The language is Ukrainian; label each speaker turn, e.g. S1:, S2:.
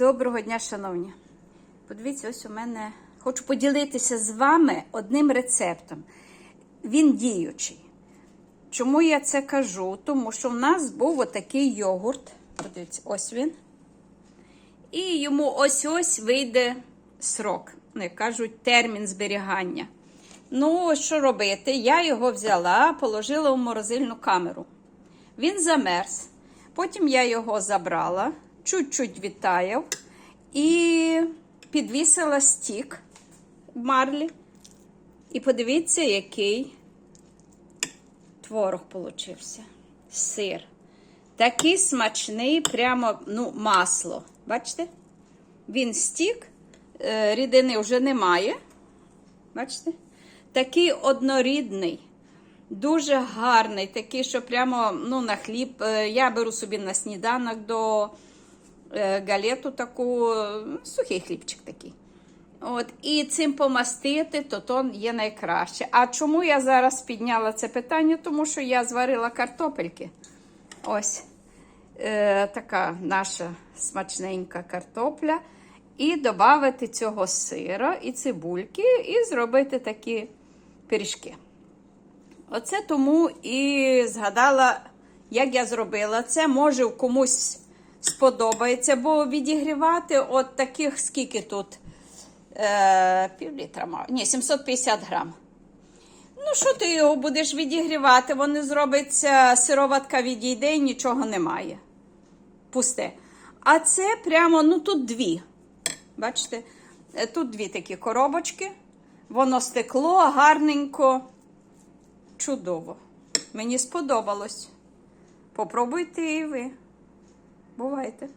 S1: Доброго дня, шановні. Подивіться, ось у мене хочу поділитися з вами одним рецептом. Він діючий. Чому я це кажу? Тому що в нас був отакий йогурт. Подивіться, ось він. І йому ось-ось вийде срок. Ну, як кажуть, термін зберігання. Ну, що робити? Я його взяла, положила в морозильну камеру. Він замерз. Потім я його забрала, чуть-чуть відтаяв і підвісила стік в марлі. І подивіться, який творог получився. Сир. Такий смачний, прямо ну, масло. Бачите? Він стік, е, рідини вже немає. Бачите? Такий однорідний. Дуже гарний, такий, що прямо ну, на хліб. Е, Я беру собі на сніданок до галету таку, е, сухий хлібчик такий. От, І цим помастити, то то є найкраще. А чому я зараз підняла це питання? Тому що я зварила картопельки. Ось е, така наша смачненька картопля. І додати цього сира і цибульки, і зробити такі пиріжки. Оце тому і згадала, як я зробила це. Може комусь сподобається, бо відігрівати от таких, скільки тут е, пів літра, мав- ні, 750 грам. Ну, що ти його будеш відігрівати? Вони зробиться, сироватка відійде і нічого немає. Пусте. А це прямо, ну тут дві. Бачите? Е, Тут дві такі коробочки. Воно стекло гарненько. Чудово. Мені сподобалось. Попробуйте і ви. Бувайте!